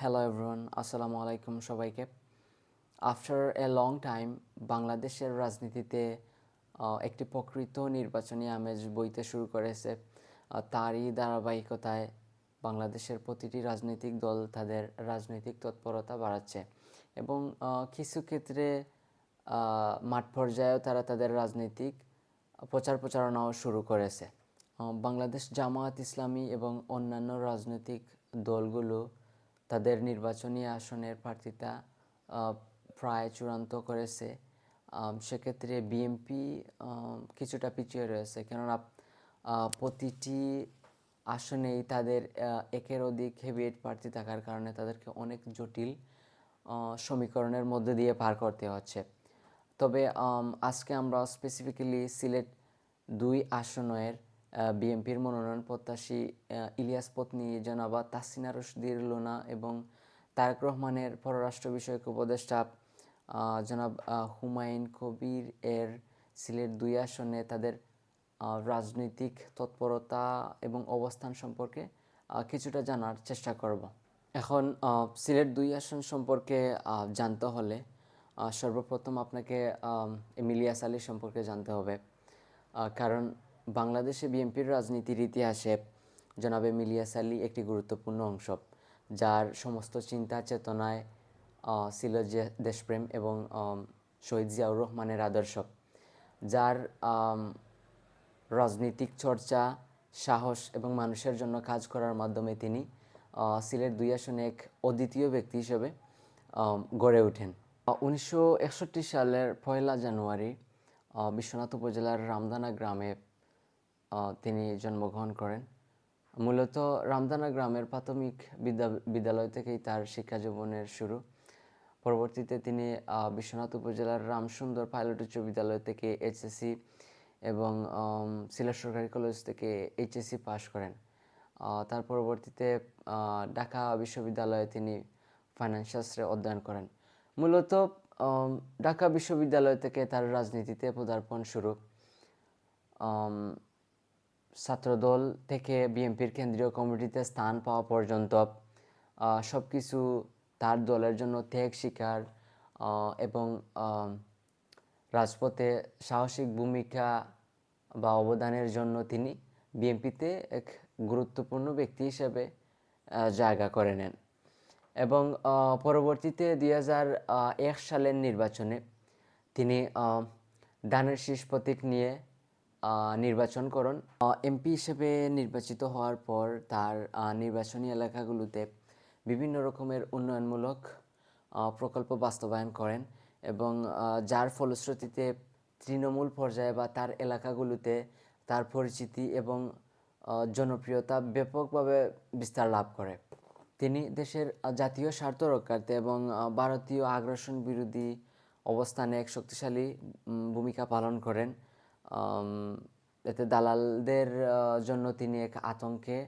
Hello everyone আসসালামু আলাইকুম সবাইকে। আফটার এ লং টাইম বাংলাদেশের রাজনীতিতে একটি প্রকৃত নির্বাচনী আমেজ বইতে শুরু করেছে। তারই ধারাবাহিকতায় বাংলাদেশের প্রতিটি রাজনৈতিক দল তাদের রাজনৈতিক তৎপরতা বাড়াচ্ছে এবং কিছু ক্ষেত্রে মাঠ পর্যায়েও তারা তাদের রাজনৈতিক প্রচার প্রচারণাও শুরু করেছে। বাংলাদেশ জামায়াত ইসলামী এবং অন্যান্য রাজনৈতিক দলগুলো তাদের নির্বাচনী আসনের প্রার্থিতা প্রায় চূড়ান্ত করেছে। সেক্ষেত্রে বিএনপি কিছুটা পিছিয়ে রয়েছে। কেননা প্রতিটি আসনেই তাদের একের অধিক হেভিয়েট প্রার্থী থাকার কারণে তাদেরকে অনেক জটিল সমীকরণের মধ্যে দিয়ে পার করতে হচ্ছে। তবে আজকে আমরা স্পেসিফিক্যালি সিলেট দুই আসনের বিএনপির মনোনয়ন প্রত্যাশী ইলিয়াস পত্নী জনাবা তাসিনা রশদির লোনা এবং তারেক রহমানের পররাষ্ট্র বিষয়ক উপদেষ্টা জনাব হুমায়ুন কবির এর সিলেট দুই আসনে তাদের রাজনৈতিক তৎপরতা এবং অবস্থান সম্পর্কে কিছুটা জানার চেষ্টা করব। এখন সিলেট দুই আসন সম্পর্কে জানতে হলে সর্বপ্রথম আপনাকে আম, ইলিয়াস আলী সম্পর্কে জানতে হবে। কারণ বাংলাদেশে বিএনপির রাজনীতির ইতিহাসে জনাবে মিলিয়াস আলী একটি গুরুত্বপূর্ণ অংশ, যার সমস্ত চিন্তা, চেতনায় ছিল যে দেশপ্রেম এবং শহীদ জিয়াউর রহমানের আদর্শ, যার রাজনৈতিক চর্চা, সাহস এবং মানুষের জন্য কাজ করার মাধ্যমে তিনি সিলেট দুই আসনে এক অদ্বিতীয় ব্যক্তি হিসেবে গড়ে ওঠেন। উনিশশো একষট্টি সালের পয়লা জানুয়ারি বিশ্বনাথ উপজেলার রামদানা গ্রামে তিনি জন্মগ্রহণ করেন। মূলত রামদানা গ্রামের প্রাথমিক বিদ্যা, বিদ্যালয় থেকেই তার শিক্ষা জীবনের শুরু। পরবর্তীতে তিনি বিশ্বনাথ উপজেলার রামসুন্দর পাইলট উচ্চ বিদ্যালয় থেকে এইচএসসি এবং সিলেট সরকারি কলেজ থেকে এইচএসসি পাশ করেন। তার পরবর্তীতে ঢাকা বিশ্ববিদ্যালয়ে তিনি ফাইন্যান্স শাস্ত্রে অধ্যয়ন করেন। মূলত ঢাকা বিশ্ববিদ্যালয় থেকে তার রাজনীতিতে পদার্পণ শুরু। ছাত্রদল থেকে বিএনপির কেন্দ্রীয় কমিটিতে স্থান পাওয়া পর্যন্ত সব কিছু তার দলের জন্য ত্যাগ শিকার এবং রাজপথে সাহসিক ভূমিকা বা অবদানের জন্য তিনি বিএনপিতে এক গুরুত্বপূর্ণ ব্যক্তি হিসেবে জায়গা করে নেন। এবং পরবর্তীতে দুই হাজার এক সালের নির্বাচনে তিনি ধানের শীষ প্রতীক নিয়ে নির্বাচন করেন এমপি হিসেবে নির্বাচিত হওয়ার পর তার নির্বাচনী এলাকাগুলোতে বিভিন্ন রকমের উন্নয়নমূলক প্রকল্প বাস্তবায়ন করেন এবং যার ফলশ্রুতিতে তৃণমূল পর্যায়ে বা তার এলাকাগুলোতে তার পরিচিতি এবং জনপ্রিয়তা ব্যাপকভাবে বিস্তার লাভ করে। তিনি দেশের জাতীয় স্বার্থ রক্ষার্থে এবং ভারতীয় আগ্রাসন বিরোধী অবস্থানে এক শক্তিশালী ভূমিকা পালন করেন। এতে দালালদের জন্য তিনি এক আতঙ্কে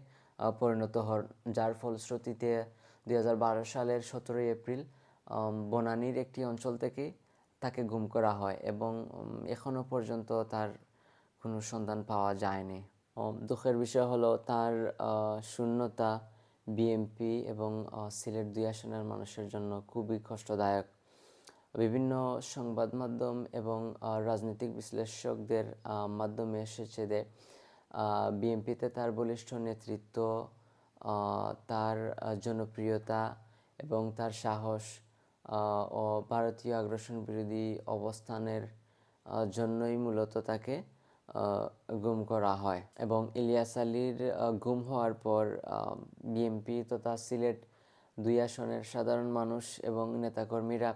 পরিণত হন, যার ফলশ্রুতিতে দুই হাজার বারো সালের সতেরোই এপ্রিল বনানীর একটি অঞ্চল থেকে তাকে গুম করা হয় এবং এখনও পর্যন্ত তার কোনো সন্ধান পাওয়া যায়নি। দুঃখের বিষয় হলো তার শূন্যতা, বিএমপি এবং সিলেট দুই আসনের মানুষের জন্য খুবই কষ্টদায়ক। বিভিন্ন সংবাদ মাধ্যম এবং রাজনৈতিক বিশ্লেষকদের মাধ্যমে এসেছে যে বিএনপিতে তার বলিষ্ঠ নেতৃত্ব তার জনপ্রিয়তা এবং তার সাহস ও ভারতীয় আগ্রাসন বিরোধী অবস্থানের জন্যই মূলত তাকে গুম করা হয় এবং ইলিয়াস আলীর গুম হওয়ার পর বিএনপি তথা সিলেট দুই আসনের সাধারণ মানুষ এবং নেতাকর্মীরা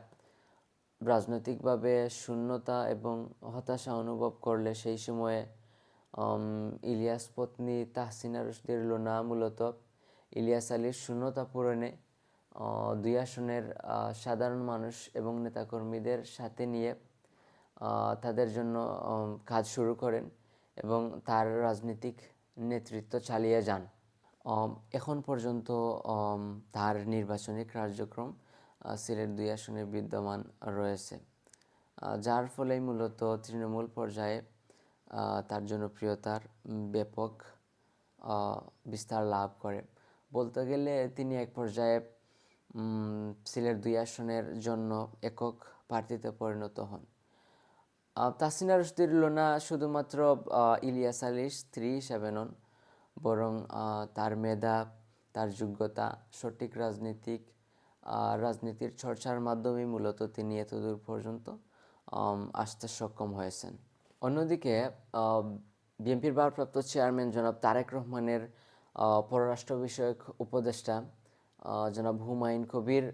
রাজনৈতিকভাবে শূন্যতা এবং হতাশা অনুভব করলে সেই সময়ে ইলিয়াস পত্নী তাহসিনা রশদির লোনা মূলত ইলিয়াস আলীর শূন্যতা পূরণে দুই আসনের সাধারণ মানুষ এবং নেতাকর্মীদের সাথে নিয়ে তাদের জন্য কাজ শুরু করেন এবং তার রাজনৈতিক নেতৃত্ব চালিয়ে যান। এখন পর্যন্ত তার নির্বাচনী কার্যক্রম সিলেট দুই আসনে বিদ্যমান রয়েছে। যার ফলে মূলত তৃণমূল পর্যায়ে তার জনপ্রিয়তার ব্যাপক বিস্তার লাভ করে। বলতে গেলে তিনি এক পর্যায়ে সিলেট দুই আসনের জন্য একক প্রার্থীতে পরিণত হন। তাসিনা রশদির লোনা শুধুমাত্র ইলিয়াস আলীর স্ত্রী হিসাবে নন, বরং তার মেধা, তার যোগ্যতা, সঠিক রাজনীতিক আহ, রাজনীতির চর্চার মাধ্যমে মূলত তিনি এতদূর পর্যন্ত আসতে সক্ষম হয়েছেন। অন্যদিকে বিএনপির ভারপ্রাপ্ত চেয়ারম্যান জনাব তারেক রহমানের পররাষ্ট্র বিষয়ক উপদেষ্টা জনাব হুমায়ুন কবির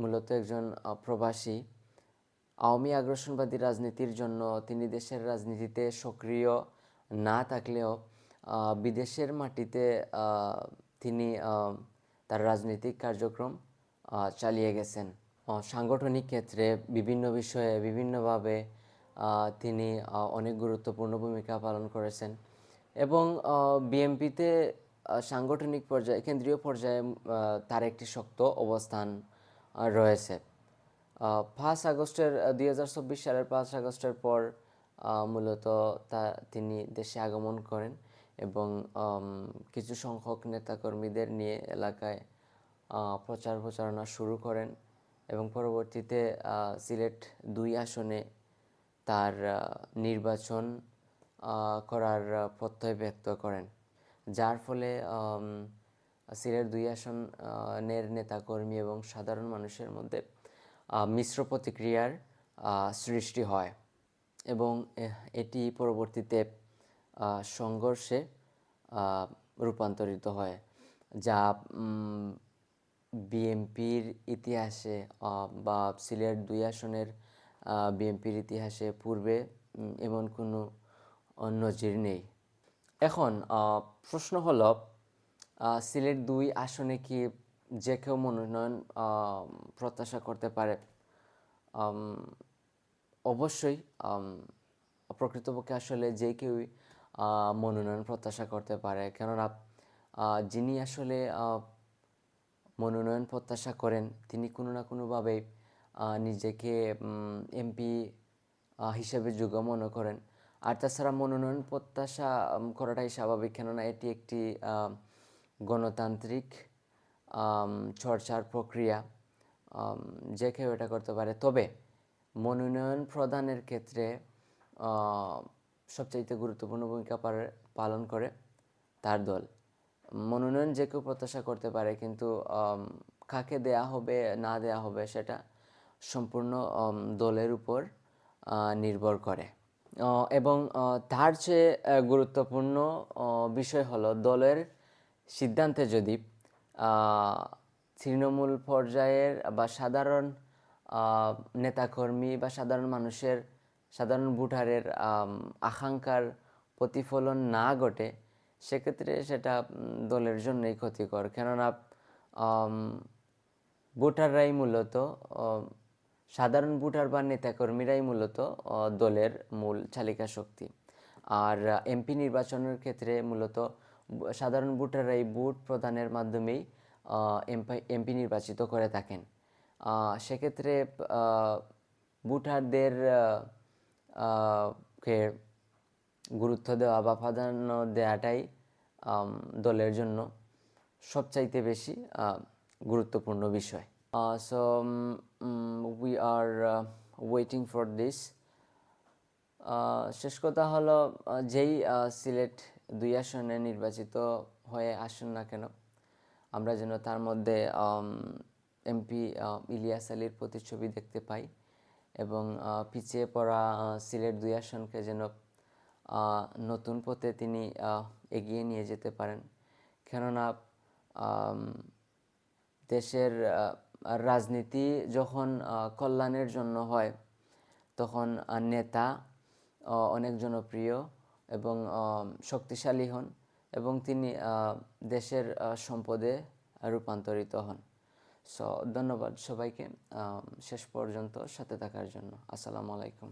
মূলত একজন প্রবাসী। আওয়ামী আগ্রাসনবাদী রাজনীতির জন্য তিনি দেশের রাজনীতিতে সক্রিয় না থাকলেও বিদেশের মাটিতে তিনি তার রাজনৈতিক কার্যক্রম চালিয়ে গেছেন। সাংগঠনিক ক্ষেত্রে বিভিন্ন বিষয়ে বিভিন্নভাবে তিনি অনেক গুরুত্বপূর্ণ ভূমিকা পালন করেছেন এবং বিএমপিতে সাংগঠনিক পর্যায়ে, কেন্দ্রীয় পর্যায়ে তার একটি শক্ত অবস্থান রয়েছে। পাঁচ আগস্টের দুই হাজার চব্বিশ সালের পাঁচ আগস্টের পর মূলত তা, তিনি দেশে আগমন করেন এবং কিছু সংখ্যক নেতাকর্মীদের নিয়ে এলাকায় প্রচার প্রচারণা শুরু করেন এবং পরবর্তীতে সিলেট দুই আসনে তার নির্বাচন করার প্রত্যয় ব্যক্ত করেন। যার ফলে সিলেট দুই আসনের নেতাকর্মী এবং সাধারণ মানুষের মধ্যে মিশ্র প্রতিক্রিয়ার সৃষ্টি হয় এবং এটি পরবর্তীতে সংঘর্ষে রূপান্তরিত হয়, যা বিএনপির ইতিহাসে বা সিলেট দুই আসনের বিএমপির ইতিহাসে পূর্বে এমন কোনো নজির নেই। এখন প্রশ্ন হলো সিলেট দুই আসনে কি যে কেউ মনোনয়ন প্রত্যাশা করতে পারে? অবশ্যই প্রকৃতপক্ষে আসলে যে কেউই মনোনয়ন প্রত্যাশা করতে পারে। কেননা যিনি আসলে মনোনয়ন প্রত্যাশা করেন, তিনি কোনো না কোনোভাবে নিজেকে এমপি হিসেবে যোগ্য মনে করেন। আর তাছাড়া মনোনয়ন প্রত্যাশা করাটাই স্বাভাবিক, কেননা এটি একটি গণতান্ত্রিক চর্চার প্রক্রিয়া যে কেউ এটা করতে পারে। তবে মনোনয়ন প্রদানের ক্ষেত্রে সবচাইতে গুরুত্বপূর্ণ ভূমিকা পালন করে তার দল। মনোনয়ন যে কেউ প্রত্যাশা করতে পারে, কিন্তু কাকে দেয়া হবে, না দেয়া হবে সেটা সম্পূর্ণ দলের উপর নির্ভর করে। এবং তার চেয়ে গুরুত্বপূর্ণ বিষয় হলো দলের সিদ্ধান্তে যদি তৃণমূল পর্যায়ের বা সাধারণ নেতাকর্মী বা সাধারণ মানুষের, সাধারণ ভোটারের আকাঙ্ক্ষার প্রতিফলন না ঘটে সেক্ষেত্রে সেটা দলের জন্যই ক্ষতিকর। কেননা ভোটাররাই মূলত সাধারণ ভোটার বা নেতাকর্মীরাই মূলত দলের মূল চালিকা শক্তি। আর, এমপি নির্বাচনের ক্ষেত্রে মূলত সাধারণ ভোটাররাই ভোট প্রদানের মাধ্যমেই এমপি এমপি নির্বাচিত করে থাকেন। সেক্ষেত্রে ভোটারদের কে গুরুত্ব দেওয়া বা প্রাধান্য দেওয়াটাই দলের জন্য সবচাইতে বেশি গুরুত্বপূর্ণ বিষয়। So we are waiting for this শেষ কথা হলো যেই সিলেট দুই আসনে নির্বাচিত হয়ে আসুন না কেন, আমরা যেন তার মধ্যে এমপি ইলিয়াস আলীর প্রতিচ্ছবি দেখতে পাই এবং পিছিয়ে পড়া সিলেট দুই আসনকে যেন নতুন পথে তিনি এগিয়ে নিয়ে যেতে পারেন। কেননা দেশের রাজনীতি যখন কল্যাণের জন্য হয়, তখন নেতা অনেক জনপ্রিয় এবং শক্তিশালী হন এবং তিনি দেশের সম্পদে রূপান্তরিত হন। সো ধন্যবাদ সবাইকে শেষ পর্যন্ত সাথে থাকার জন্য। আসসালামু আলাইকুম।